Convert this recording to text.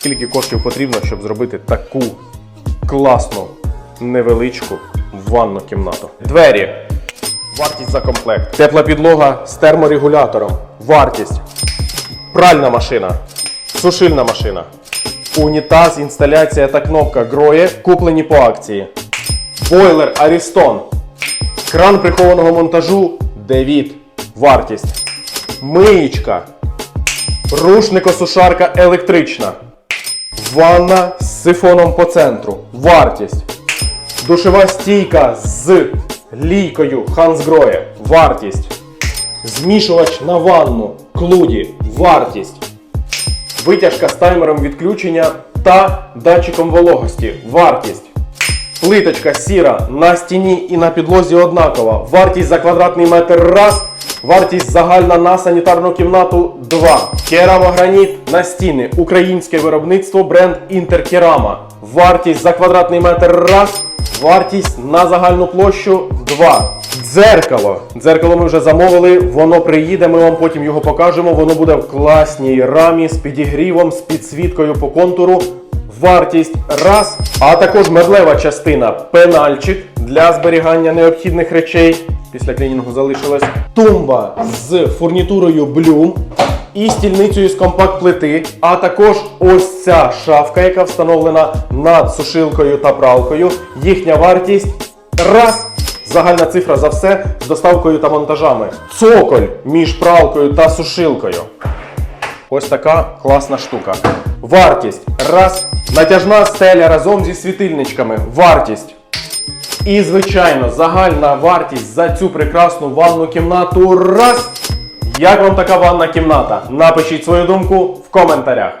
Скільки коштів потрібно, щоб зробити таку класну, невеличку ванну кімнату? Двері. Вартість за комплект. Тепла підлога з терморегулятором. Вартість. Пральна машина. Сушильна машина. Унітаз, інсталяція та кнопка Гроє куплені по акції. Бойлер Арістон. Кран прихованого монтажу Девід. Вартість. Миєчка. Рушникосушарка електрична. Ванна з сифоном по центру. Вартість. Душева стійка з лійкою Хансгроє. Вартість. Змішувач на ванну. Клуді. Вартість. Витяжка з таймером відключення та датчиком вологості. Вартість. Плиточка сіра на стіні і на підлозі однакова. Вартість за квадратний метр раз. Вартість загальна на санітарну кімнату 2. Керамограніт на стіни. Українське виробництво бренд Інтеркерама. Вартість за квадратний метр раз. Вартість на загальну площу 2. Дзеркало. Дзеркало ми вже замовили, воно приїде, ми вам потім його покажемо. Воно буде в класній рамі з підігрівом, з підсвіткою по контуру. Вартість раз, а також меблева частина пенальчик для зберігання необхідних речей. Після клінінгу залишилась тумба з фурнітурою Bloom і стільницею з компакт плити, а також ось ця шафка, яка встановлена над сушилкою та пралкою. Їхня вартість раз. Загальна цифра за все з доставкою та монтажами. Цоколь між пралкою та сушилкою. Ось така класна штука. Вартість. Раз. Натяжна стеля разом зі світильничками. Вартість. І, звичайно, загальна вартість за цю прекрасну ванну кімнату. Раз. Як вам така ванна кімната? Напишіть свою думку в коментарях.